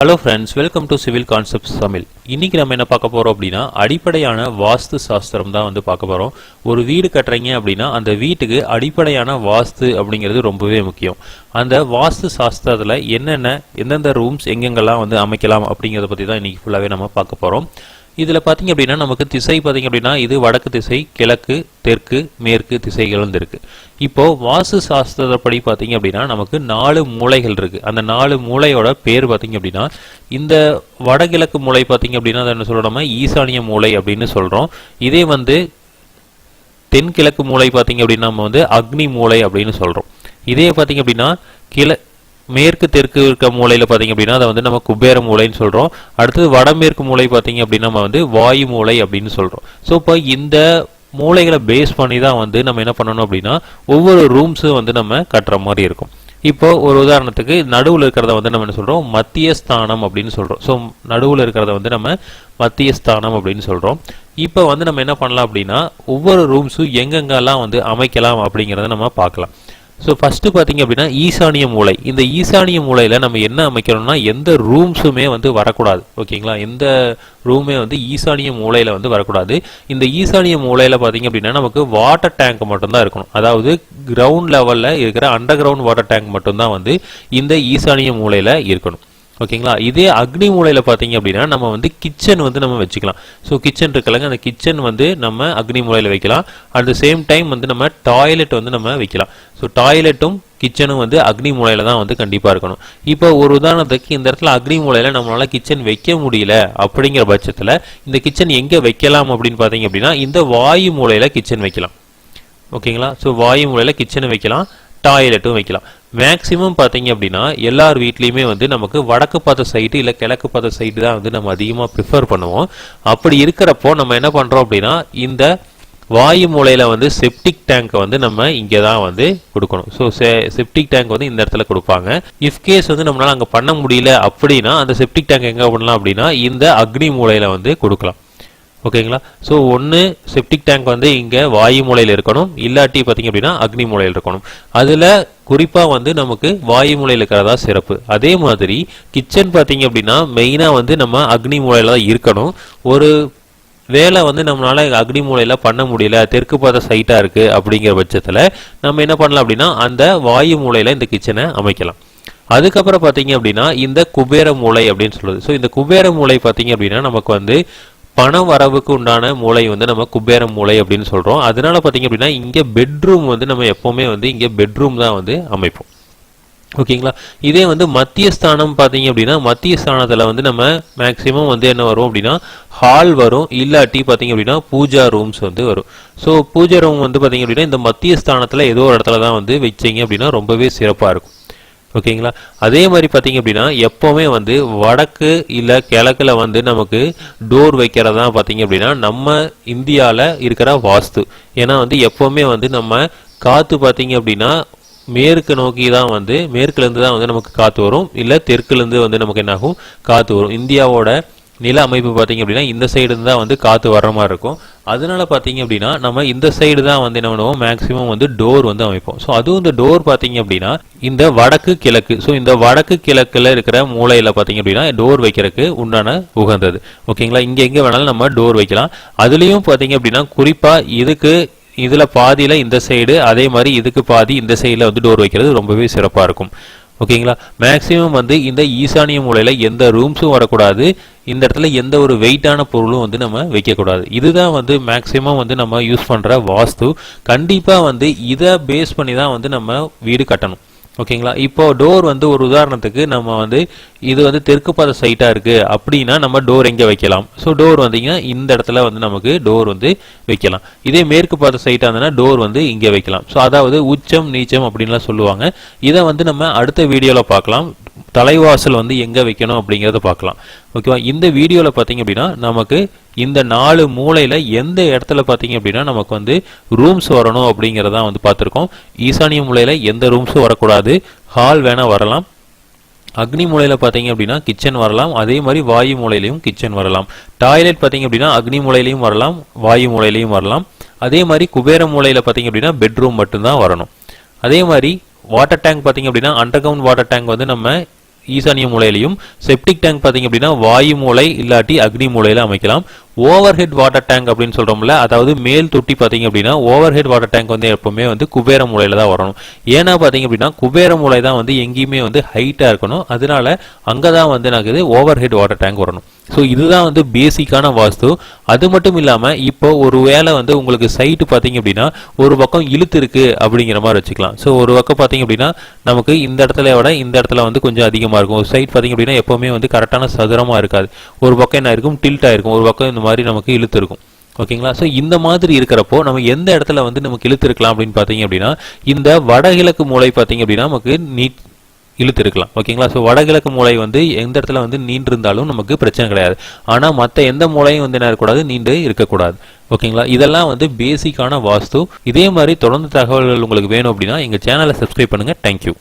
Hello friends welcome to civil concepts Tamil இன்னைக்கு நம்ம என்ன பார்க்க போறோம் அப்படின்னா அடிப்படையான வாஸ்து சாஸ்திரம் தான் வந்து பார்க்க போறோம். ஒரு வீடு கட்டுறீங்க அப்படின்னா அந்த வீட்டுக்கு அடிப்படையான வாஸ்து அப்படிங்கிறது ரொம்பவே முக்கியம். அந்த வாஸ்து சாஸ்திரத்தில் என்னென்ன எந்தெந்த ரூம்ஸ் எங்கெங்கெல்லாம் வந்து அமைக்கலாம் அப்படிங்கிறத பற்றி தான் இன்னைக்கு ஃபுல்லாகவே நம்ம பார்க்க போகிறோம் இதில் பார்த்திங்க அப்படின்னா நமக்கு திசை பார்த்தீங்க அப்படின்னா இது வடக்கு திசை கிழக்கு தெற்கு மேற்கு திசைகள் வந்து இருக்கு. இப்போ வாஸ்து சாஸ்திரப்படி பார்த்தீங்க அப்படின்னா நமக்கு நாலு மூளைகள் இருக்கு. அந்த நாலு மூலையோட பேர் பார்த்திங்க அப்படின்னா இந்த வடகிழக்கு மூலை பார்த்திங்க அப்படின்னா அதை என்ன சொல்கிறோம் ஈசானிய மூலை அப்படின்னு சொல்கிறோம் இதே வந்து தென்கிழக்கு மூலை பார்த்திங்க அப்படின்னா நம்ம வந்து அக்னி மூலை அப்படின்னு சொல்கிறோம் இதே பார்த்தீங்க அப்படின்னா கிழ மேற்கு தெற்கு இருக்க மூலையில் பார்த்தீங்க அப்படின்னா அதை வந்து நம்ம குபேர மூலைன்னு சொல்கிறோம் அடுத்தது வடமேற்கு மூலை பார்த்தீங்க அப்படின்னா நம்ம வந்து வாயு மூலை அப்படின்னு சொல்கிறோம் ஸோ இப்போ இந்த மூலைகளை பேஸ் பண்ணி தான் வந்து நம்ம என்ன பண்ணணும் அப்படின்னா ஒவ்வொரு ரூம்ஸும் வந்து நம்ம கட்டுற மாதிரி இருக்கும். இப்போ ஒரு உதாரணத்துக்கு நடுவில் இருக்கிறத வந்து நம்ம என்ன சொல்கிறோம் மத்திய ஸ்தானம் அப்படின்னு சொல்கிறோம் ஸோ நடுவில் இருக்கிறத வந்து நம்ம மத்திய ஸ்தானம் அப்படின்னு சொல்கிறோம் இப்போ வந்து நம்ம என்ன பண்ணலாம் அப்படின்னா ஒவ்வொரு ரூம்ஸும் எங்கெங்கெல்லாம் வந்து அமைக்கலாம் அப்படிங்கிறத நம்ம பார்க்கலாம். ஸோ ஃபஸ்ட்டு பார்த்தீங்க அப்படின்னா ஈசானிய மூலை இந்த ஈசானிய மூலையில் நம்ம என்ன அமைக்கணும்னா எந்த ரூம்ஸுமே வந்து வரக்கூடாது. ஓகேங்களா? எந்த ரூமே வந்து ஈசானிய மூலையில் வந்து வரக்கூடாது. இந்த ஈசானிய மூலையில் பார்த்தீங்க அப்படின்னா நமக்கு வாட்டர் டேங்க் மட்டும்தான் இருக்கணும். அதாவது கிரவுண்ட் லெவலில் இருக்கிற அண்டர் கிரவுண்ட் வாட்டர் டேங்க் மட்டும்தான் வந்து இந்த ஈசானிய மூலையில் இருக்கணும். ஓகேங்களா? இதே அக்னி மூலையில் பார்த்தீங்க அப்படின்னா நம்ம வந்து கிச்சன் வந்து நம்ம வச்சுக்கலாம். ஸோ கிச்சன் இருக்கலங்க அந்த கிச்சன் வந்து நம்ம அக்னி மூலையில் வைக்கலாம். அட் த சேம் டைம் வந்து நம்ம டாய்லெட் வந்து நம்ம வைக்கலாம். ஸோ டாய்லெட்டும் கிச்சனும் வந்து அக்னி மூலையில் தான் வந்து கண்டிப்பாக இருக்கணும். இப்போ ஒரு உதாரணத்துக்கு இந்த இடத்துல அக்னி மூலையில் நம்மளால் கிச்சன் வைக்க முடியல அப்படிங்கிற பட்சத்தில் இந்த கிச்சன் எங்கே வைக்கலாம் அப்படின்னு பார்த்தீங்க அப்படின்னா இந்த வாயு மூலையில் கிச்சன் வைக்கலாம். ஓகேங்களா? ஸோ வாயு மூலையில் கிச்சனை வைக்கலாம். டாய்லெட்டும் வைக்கலாம். மேக்ஸிமம் பார்த்தீங்க அப்படின்னா எல்லார் வீட்லேயுமே வந்து நமக்கு வடக்கு பார்த்த சைடு இல்லை கிழக்கு பார்த்த சைடு தான் வந்து நம்ம அதிகமாக ப்ரிஃபர் பண்ணுவோம். அப்படி இருக்கிறப்போ நம்ம என்ன பண்ணுறோம் அப்படின்னா இந்த வாயு மூலையில் வந்து செப்டிக் டேங்கை வந்து நம்ம இங்கே தான் வந்து கொடுக்கணும். ஸோ செப்டிக் டேங்க் வந்து இந்த இடத்துல கொடுப்பாங்க. இஃப் கேஸ் வந்து நம்மளால் அங்கே பண்ண முடியல அப்படின்னா அந்த செப்டிக் டேங்க் எங்கே பண்ணலாம் அப்படின்னா இந்த அக்னி மூலையில் வந்து கொடுக்கலாம். ஓகேங்களா? ஸோ ஒன்று செப்டிக் டேங்க் வந்து இங்கே வாயு மூலையில் இருக்கணும். இல்லாட்டி பார்த்தீங்க அப்படின்னா அக்னி மூலையில் இருக்கணும். அதில் குறிப்பாக வந்து நமக்கு வாயு மூலையில் இருக்கிறதா சிறப்பு. அதே மாதிரி கிச்சன் பார்த்தீங்க அப்படின்னா மெயினாக வந்து நம்ம அக்னி மூலையில் தான் இருக்கணும். ஒரு வேலை வந்து நம்மளால் அக்னி மூலையில் பண்ண முடியல தெற்கு பார்த்த சைட்டாக இருக்குது அப்படிங்கிற பட்சத்தில் நம்ம என்ன பண்ணலாம் அப்படின்னா அந்த வாயு மூலையில் இந்த கிச்சனை அமைக்கலாம். அதுக்கப்புறம் பார்த்தீங்க அப்படின்னா இந்த குபேர மூலை அப்படின்னு சொல்லுது ஸோ இந்த குபேர மூலை பார்த்தீங்க அப்படின்னா நமக்கு வந்து பண வரவுக்கு உண்டான மூளை வந்து நம்ம குபேர மூளை அப்படின்னு சொல்கிறோம் அதனால பார்த்தீங்க அப்படின்னா இங்கே பெட்ரூம் வந்து நம்ம எப்போவுமே வந்து இங்கே பெட்ரூம் தான் வந்து அமைப்போம். ஓகேங்களா? இதே வந்து மத்திய ஸ்தானம் பார்த்தீங்க அப்படின்னா மத்திய ஸ்தானத்தில் வந்து நம்ம மேக்ஸிமம் வந்து என்ன வரும் அப்படின்னா ஹால் வரும். இல்லாட்டி பார்த்தீங்க அப்படின்னா பூஜா ரூம்ஸ் வந்து வரும். ஸோ பூஜா ரூம் வந்து பார்த்தீங்க அப்படின்னா இந்த மத்திய ஸ்தானத்தில் ஏதோ ஒரு இடத்துல தான் வந்து வச்சீங்க அப்படின்னா ரொம்பவே சிறப்பாக இருக்கும். ஓகேங்களா? அதே மாதிரி பார்த்தீங்க அப்படின்னா எப்போவுமே வந்து வடக்கு இல்லை கிழக்குல வந்து நமக்கு டோர் வைக்கிறதா பார்த்தீங்க அப்படின்னா நம்ம இந்தியாவில் இருக்கிற வாஸ்து. ஏன்னா வந்து எப்போவுமே வந்து நம்ம காற்று பார்த்தீங்க அப்படின்னா மேற்கு நோக்கி தான் வந்து மேற்குலேருந்து தான் வந்து நமக்கு காற்று வரும். இல்லை தெற்குலேருந்து வந்து நமக்கு என்னாகும்? காற்று வரும். இந்தியாவோட நில அமைப்பு பார்த்தீங்க அப்படின்னா இந்த சைடு தான் வந்து காற்று வர்ற மாதிரி இருக்கும். அதனால பார்த்தீங்க அப்படின்னா நம்ம இந்த சைடு தான் வந்து என்ன பண்ணுவோம்? மேக்ஸிமம் வந்து டோர் வந்து அமைப்போம். ஸோ அதுவும் இந்த டோர் பார்த்தீங்க அப்படின்னா இந்த வடக்கு கிழக்கு ஸோ இந்த வடக்கு கிழக்கில் இருக்கிற மூலையில் பார்த்தீங்க அப்படின்னா டோர் வைக்கிறதுக்கு உண்டான உகந்தது. ஓகேங்களா இங்கே எங்கே வேணாலும் நம்ம டோர் வைக்கலாம். அதுலேயும் பார்த்தீங்க அப்படின்னா குறிப்பாக இதுக்கு இதில் பாதியில் இந்த சைடு அதே மாதிரி இதுக்கு பாதி இந்த சைடில் வந்து டோர் வைக்கிறது ரொம்பவே சிறப்பாக இருக்கும். ஓகேங்களா? மேக்ஸிமம் வந்து இந்த ஈசானிய மூலையில் எந்த ரூம்ஸும் வரக்கூடாது. இந்த இடத்துல எந்த ஒரு வெயிட்டான பொருளும் வந்து நம்ம வைக்கக்கூடாது. இதுதான் வந்து மேக்ஸிமம் வந்து நம்ம யூஸ் பண்ணுற வாஸ்து. கண்டிப்பாக வந்து இதை பேஸ் பண்ணி தான் வந்து நம்ம வீடு கட்டணும். ஓகேங்களா? இப்போ டோர் வந்து ஒரு உதாரணத்துக்கு நம்ம வந்து இது வந்து தெற்கு பாத சைட்டாக இருக்குது அப்படின்னா நம்ம டோர் எங்கே வைக்கலாம்? ஸோ டோர் வந்தீங்கன்னா இந்த இடத்துல வந்து நமக்கு டோர் வந்து வைக்கலாம். இதே மேற்கு பாத சைட்டாக இருந்ததுன்னா டோர் வந்து இங்கே வைக்கலாம். ஸோ அதாவது உச்சம் நீச்சம் அப்படின்லாம் சொல்லுவாங்க. இதை வந்து நம்ம அடுத்த வீடியோவில் பார்க்கலாம். தலைவாசல் வந்து எங்கே வைக்கணும் அப்படிங்கிறத பார்க்கலாம். ஓகேவா இந்த வீடியோவில் பார்த்தீங்க அப்படின்னா நமக்கு இந்த நாலு மூலையில் எந்த இடத்துல பார்த்தீங்க அப்படின்னா நமக்கு வந்து ரூம்ஸ் வரணும் அப்படிங்கிறதான் வந்து பார்த்துருக்கோம். ஈசானிய மூலையில் எந்த ரூம்ஸும் வரக்கூடாது. ஹால் வேணால் வரலாம். அக்னி மூலையில் பார்த்தீங்க அப்படின்னா கிச்சன் வரலாம். அதே மாதிரி வாயு மூலையிலையும் கிச்சன் வரலாம். டாய்லெட் பார்த்தீங்க அப்படின்னா அக்னி மூலையிலையும் வரலாம். வாயு மூலையிலையும் வரலாம். அதே மாதிரி குபேர மூலையில் பார்த்தீங்க அப்படின்னா பெட்ரூம் மட்டும்தான் வரணும். அதே மாதிரி வாட்டர் டேங்க் பார்த்தீங்க அப்படின்னா அண்டர் கிரவுண்ட் வாட்டர் டேங்க் வந்து நம்ம ஈசானிய மூலையிலையும் செப்டிக் டேங்க் பார்த்தீங்க அப்படின்னா வாயு மூலை இல்லாட்டி அக்னி மூலையில் அமைக்கலாம். ஓவர் ஹெட் வாட்டர் டேங்க் அப்படின்னு சொல்கிறோம்ல அதாவது மேல் தொட்டி பார்த்தீங்க அப்படின்னா ஓவர் ஹெட் வாட்டர் டேங்க் வந்து எப்போவுமே வந்து குபேர மூலையில் தான் வரணும். ஏன்னா பார்த்தீங்க அப்படின்னா குபேர மூலை தான் வந்து எங்கேயுமே வந்து ஹைட்டாக இருக்கணும். அதனால அங்கே தான் வந்து எனக்கு ஓவர் ஹெட் வாட்டர் டேங்க் வரணும். ஸோ இதுதான் வந்து பேசிக்கான வாஸ்து. அது மட்டும் இல்லாமல் இப்போ ஒரு வேளை வந்து உங்களுக்கு சைட்டு பார்த்தீங்க அப்படின்னா ஒரு பக்கம் இழுத்து இருக்குது அப்படிங்கிற மாதிரி வச்சுக்கலாம். ஸோ ஒரு பக்கம் பார்த்தீங்க அப்படின்னா நமக்கு இந்த இடத்துல விட இந்த இடத்துல வந்து கொஞ்சம் அதிகமாக இருக்கும். ஒரு சைட் பார்த்தீங்க அப்படின்னா எப்போவுமே வந்து கரெக்டான சதுரமாக இருக்காது. ஒரு பக்கம் என்ன இருக்கும்? டில்ட் ஆயிருக்கும் ஒரு பக்கம் இந்த மாதிரி நமக்கு இழுத்து இருக்கும். ஓகேங்களா? ஸோ இந்த மாதிரி இருக்கிறப்போ நம்ம எந்த இடத்துல வந்து நமக்கு இழுத்து இருக்கலாம் அப்படின்னு பார்த்தீங்க அப்படின்னா இந்த வடகிழக்கு மூலை பார்த்தீங்க அப்படின்னா நமக்கு நீட் இழுத்து இருக்கலாம். ஓகேங்களா? ஸோ வடகிழக்கு மூலை வந்து எந்த இடத்துல வந்து நீண்டு இருந்தாலும் நமக்கு பிரச்சனை கிடையாது. ஆனால் மற்ற எந்த மூலையும் வந்து என்ன இருக்கக்கூடாது? நீண்டு இருக்கக்கூடாது. ஓகேங்களா? இதெல்லாம் வந்து பேசிக்கான வாஸ்து. இதே மாதிரி தொடர்ந்து தகவல்கள் உங்களுக்கு வேணும் அப்படின்னா எங்கள் சேனலை சப்ஸ்கிரைப் பண்ணுங்கள் தேங்க்யூ